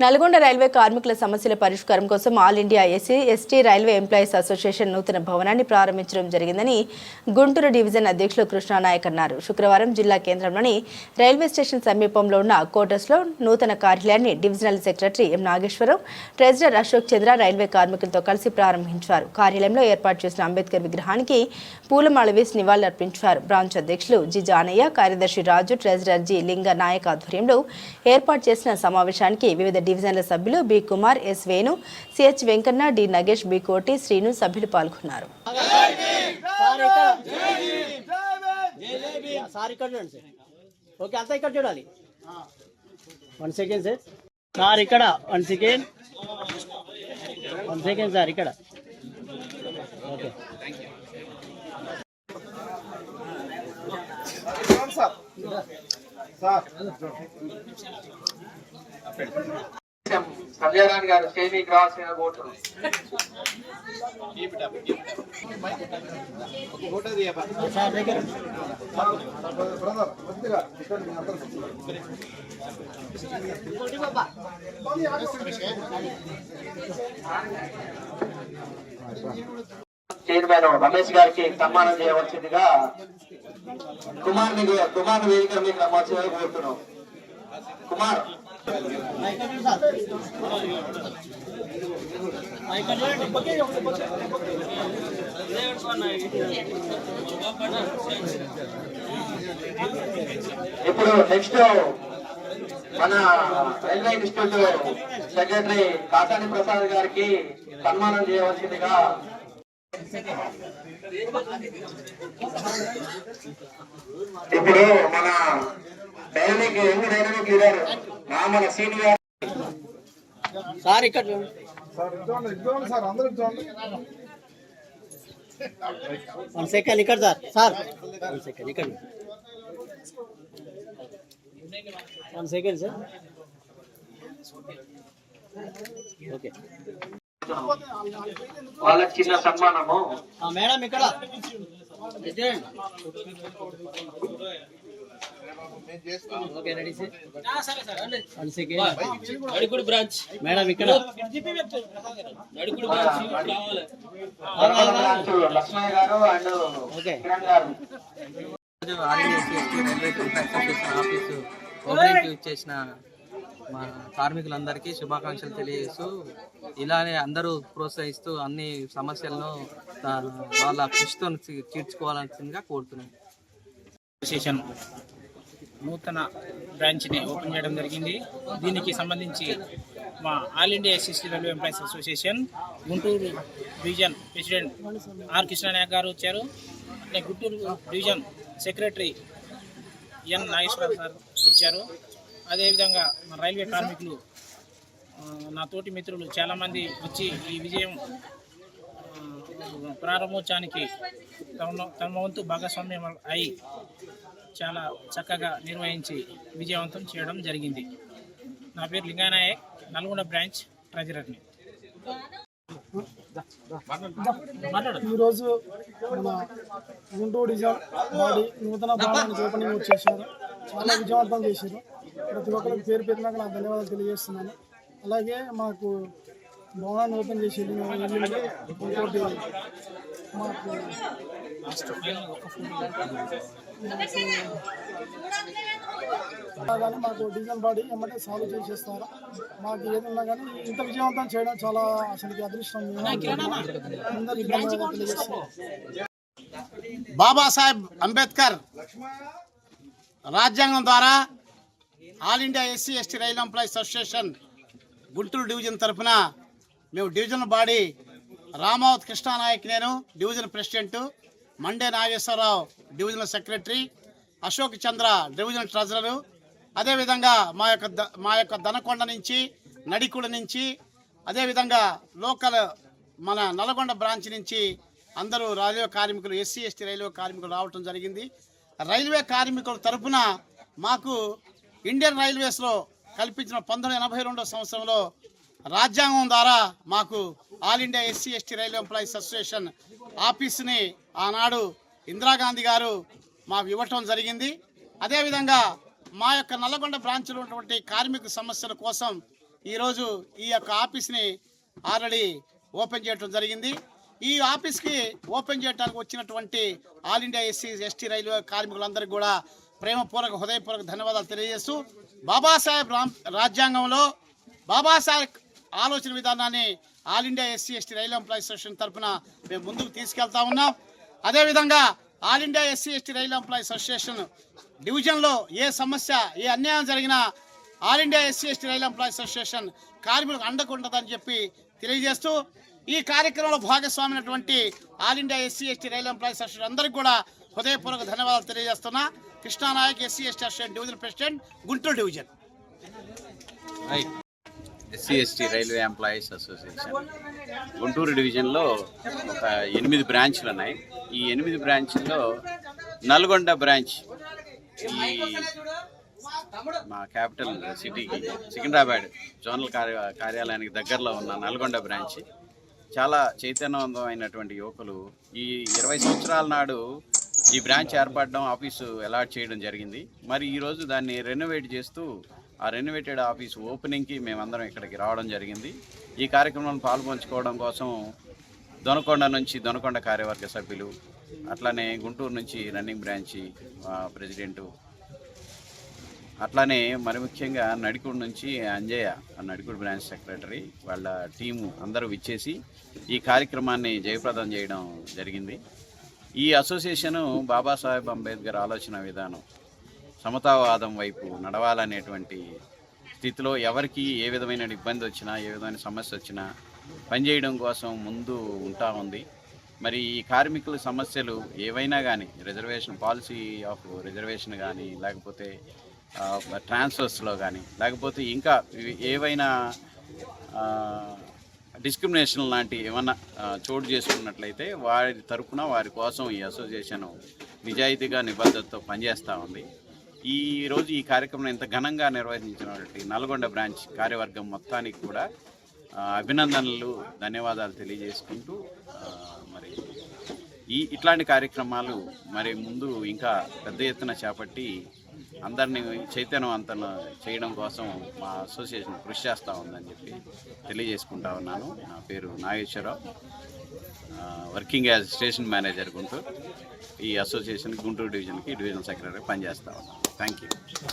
Nalgonda railway కార్మికుల సమస్యల పరిష్కారం కోసం all India SC ST railway employees association నూతన భవనాన్ని ప్రారంభించడం జరిగిందని గుంటూరు డివిజన్ అధ్యక్షులు కృష్ణానాయక్ అన్నారు. శుక్రవారం జిల్లా కేంద్రంలోని రైల్వే స్టేషన్ సమీపంలో ఉన్న కోటర్స్లో నూతన కార్యాలయాన్ని divisional secretary M Nageswara Rao treasurer Ashok Chandra railway కార్మికులతో కలిసి ప్రారంభించారు. కార్యాలయంలో ఏర్పాటు చేసిన అంబేద్కర్ విగ్రహానికి పూలమాల వేసి నివాళులర్పించారు. బ్రాంచ్ అధ్యక్షులు జి జానయ్య కార్యదర్శి రాజు ట్రెజరర్ జి లింగ నాయక్ ఆధ్వర్యంలో ఏర్పాటు చేసిన సమావేశానికి వివిధ డివిజన్ల సభ్యులు B Kumar S Venu CH Venkanna D Nagesh B Koti Srinu సభ్యులు పాల్గొన్నారు. సార్ ఇక్కడ ఓకే అంతా ఇక్కడ చూడాలి వన్ సెకండ్ సార్. సార్ ఇక్కడ one second one second sir ఇక్కడ ఓకే సంజయరాణి గారు స్టేజీకి గ్రాస్ కోరుతున్నాం సార్ చైర్మన్ రమేష్ గారికి సన్మానం చేయవలసిందిగా కుమార్ కుమార్ వేదిక మీకు రమ్మవలసిందిగా కోరుతున్నాం. కుమార్. ఇప్పుడు నెక్స్ట్ మన railway institute secretary Kasani Prasad గారికి సన్మానం చేయవలసిందిగా ఇప్పుడు మన డైనమిక్ యంగ్ డైనమిక్ లీడర్ మన సీనియర్ సార్ ఇక్కడ చూడండి. సార్ చూడండి చూడండి సార్ అందరూ చూడండి వన్ సెకండ్ ఇక్కడ సార్ సార్. వన్ సెకండ్ ఇక్కడ వన్ సెకండ్ సార్. ఓకే. వాళ్ళకి చిన్న సన్మానము. మేడం ఇక్కడ చూడండి okay ready sir one second Nadikudu branch. Madam ఇక్కడ. నడుకుడు బ్రాంచ్ ఇచ్చేసిన మా కార్మికులందరికీ శుభాకాంక్షలు తెలియజేస్తూ ఇలానే అందరూ ప్రోత్సహిస్తూ అన్ని సమస్యలను వాళ్ళ కృషితో తీర్చుకోవాల్సిందిగా కోరుతున్నాను. నూతన బ్రాంచ్ని ఓపెన్ చేయడం జరిగింది. దీనికి సంబంధించి మా all India SST railway employees association Guntur division president R Krishna Nayak garu వచ్చారు. అట్లే Guntur division secretary N Nageswara sir వచ్చారు. అదేవిధంగా మా రైల్వే కార్మికులు నా తోటి మిత్రులు చాలామంది వచ్చి ఈ విజయం ప్రారంభోత్సవానికి తమ తమ వంతు భాగస్వామ్యం అయి చాలా చక్కగా నిర్వహించి విజయవంతం చేయడం జరిగింది. నా పేరు లింగానాయక్ నల్గొండ బ్రాంచ్ ట్రెజరర్ని. ఈరోజు మన గుంటూరు డిజైన్ బాడీ నూతన భవనానికి ఓపెనింగ్ వచ్చేసారు చాలా విజయవంతం చేశారు. ప్రతి ఒక్కరికి పేరు పెట్టినాక నాకు ధన్యవాదాలు తెలియజేస్తున్నాను. అలాగే మాకు భవనాన్ని ఓపెన్ చేసి మాకు కానీ మాకు డివిజన్ బాడీ ఏమంటే సాల్వ్ చేసేస్తారు. మాకు ఏదన్నా కానీ ఇంత విజయవంతం చేయడం చాలా అసలు అదృష్టం. బాబాసాహెబ్ అంబేద్కర్ రాజ్యాంగం ద్వారా all India SC ST rail employees association Guntur division తరఫున మేము డివిజన్ బాడీ రామావత్ కృష్ణానాయక్ నేను division president. Mande Nageswara Rao divisional secretary. Ashok Chandra divisional treasurer. అదేవిధంగా మా యొక్క ద- మా యొక్క దనకొండ నుంచి నడికుడ నుంచి అదేవిధంగా లోకల్ మన నల్గొండ బ్రాంచ్ నుంచి అందరూ రైల్వే కార్మికులు ఎస్సీ ఎస్టీ రైల్వే కార్మికులు రావటం జరిగింది. రైల్వే కార్మికుల తరపున మాకు ఇండియన్ రైల్వేస్లో కల్పించిన పంతొమ్మిది ఎనభై రెండో సంవత్సరంలో రాజ్యాంగం ద్వారా మాకు all India SC ST railway employees association ఆఫీస్ని ఆనాడు ఇందిరాగాంధీ గారు మాకు ఇవ్వటం జరిగింది. అదేవిధంగా మా యొక్క నల్లగొండ బ్రాంచ్లో ఉన్నటువంటి కార్మిక సమస్యల కోసం ఈరోజు ఈ యొక్క ఆఫీస్ని ఆల్రెడీ ఓపెన్ చేయడం జరిగింది. ఈ ఆఫీస్కి ఓపెన్ చేయడానికి వచ్చినటువంటి all India SC ST railway కార్మికులందరికీ కూడా ప్రేమపూర్వక హృదయపూర్వక ధన్యవాదాలు తెలియజేస్తూ బాబాసాహెబ్ రాజ్యాంగంలో బాబాసాహెబ్ ఆలోచన విధానాన్ని all India SC ST railway employees association తరఫున మేము ముందుకు తీసుకెళ్తా ఉన్నాం. అదేవిధంగా all India SC ST railway employees association డివిజన్లో ఏ సమస్య ఏ అన్యాయం జరిగినా all India SC ST railway employees association కార్మికులకు అండకుండదని చెప్పి తెలియజేస్తూ ఈ కార్యక్రమంలో భాగస్వామైనటువంటి all India SC ST railway employees association అందరికీ కూడా హృదయపూర్వక ధన్యవాదాలు తెలియజేస్తున్నా. Krishna Nayak SC ST association division president Guntur division. SC ST railway employees association Guntur డివిజన్లో ఒక ఎనిమిది బ్రాంచ్లు ఉన్నాయి. ఈ ఎనిమిది బ్రాంచ్ల్లో నల్గొండ బ్రాంచ్ ఈ మా క్యాపిటల్ సిటీకి సికింద్రాబాద్ జోనల్ కార్య కార్యాలయానికి దగ్గరలో ఉన్న నల్గొండ బ్రాంచ్. చాలా చైతన్యవంతమైనటువంటి యువకులు ఈ ఇరవై సంవత్సరాల నాడు ఈ బ్రాంచ్ ఏర్పడడం ఆఫీసు అలాట్ చేయడం జరిగింది. మరి ఈరోజు దాన్ని రెనోవేట్ చేస్తూ ఆ రెనోవేటెడ్ ఆఫీస్ ఓపెనింగ్కి మేమందరం ఇక్కడికి రావడం జరిగింది. ఈ కార్యక్రమంలో పాల్పంచుకోవడం కోసం దొనకొండ నుంచి దొనకొండ కార్యవర్గ సభ్యులు అట్లానే గుంటూరు నుంచి రన్నింగ్ బ్రాంచి ప్రెసిడెంటు అట్లానే మరి ముఖ్యంగా నడికూడు నుంచి అంజయ్య నడికుడు నడికూడు బ్రాంచ్ సెక్రటరీ వాళ్ళ టీము అందరూ విచ్చేసి ఈ కార్యక్రమాన్ని జయప్రదం చేయడం జరిగింది. ఈ అసోసియేషను బాబాసాహెబ్ అంబేద్కర్ ఆలోచన విధానం సమతావాదం వైపు నడవాలనేటువంటి స్థితిలో ఎవరికి ఏ విధమైన ఇబ్బంది వచ్చినా ఏ విధమైన సమస్య వచ్చినా పనిచేయడం కోసం ముందు ఉంటా ఉంది. మరి ఈ కార్మికుల సమస్యలు ఏవైనా కానీ రిజర్వేషన్ పాలసీ ఆఫ్ రిజర్వేషన్ కానీ లేకపోతే ట్రాన్స్ఫర్స్లో కానీ లేకపోతే ఇంకా ఏవైనా డిస్క్రిమినేషన్ లాంటి ఏమన్నా చోటు చేసుకున్నట్లయితే వారి తరఫున వారి కోసం ఈ అసోసియేషన్ నిజాయితీగా నిబద్ధతతో పనిచేస్తూ ఉంది. ఈ రోజు ఈ కార్యక్రమం ఇంత ఘనంగా నిర్వహించినటువంటి నల్గొండ బ్రాంచ్ కార్యవర్గం మొత్తానికి కూడా అభినందనలు ధన్యవాదాలు తెలియజేసుకుంటూ మరి ఈ ఇట్లాంటి కార్యక్రమాలు మరి ముందు ఇంకా పెద్ద ఎత్తున చేపట్టి అందరినీ చైతన్యవంతం చేయడం కోసం మా అసోసియేషన్ కృషి చేస్తూ ఉందని చెప్పి తెలియజేసుకుంటా ఉన్నాను. నా పేరు Nageswara Rao. Working as station manager Guntur. ఈ అసోసియేషన్ గుంటూరు డివిజన్కి డివిజనల్ సెక్రటరీ పనిచేస్తూ ఉన్నాను. Thank you